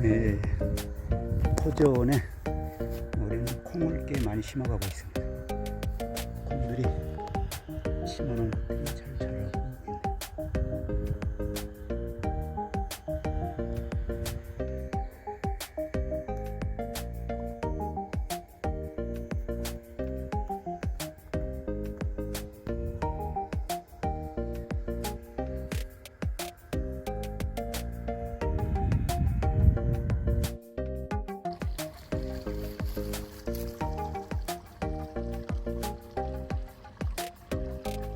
네, 네. 호전에 우리는 콩을 꽤 많이 심어가고 있습니다. 콩들이 심어놓은 것들이 잘 자라고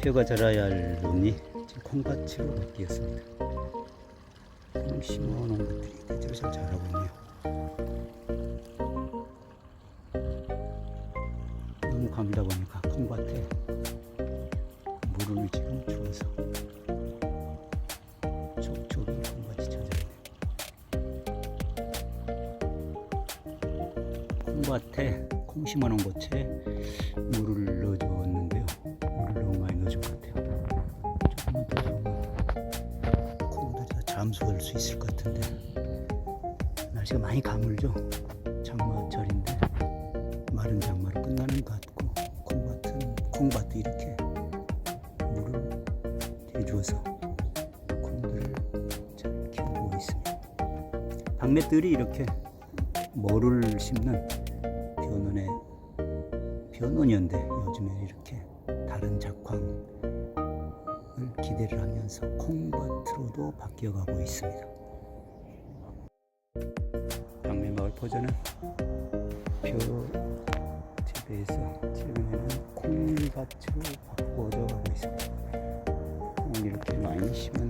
뼈가 자라야 할 놈이 콩밭으로 바뀌었습니다. 콩 심어놓은 것들이 대체로 잘 자라고 있네요. 너무 감다 보니까 콩밭에 물을 지금 주어서 촉촉이 콩밭이 찾아있네요. 콩밭에 콩 심어놓은 곳에 잠수할 수 있을 것 같은데 날씨가 많이 가물죠. 장마철인데 마른 장마로 끝나는 것 같고 콩밭은 콩밭도 이렇게 물을 대주어서 콩들을 잘 키우고 있습니다. 박매들이 이렇게 뭐를 심는 변원의 변원이었는데 요즘에 이렇게 기대를 하면서 콩밭으로도 바뀌어가고 있습니다. 방매마을 포전은 표 TV에서 최근에는 콩밭으로 바꿔져 가고 있습니다. 이렇게 많이 심은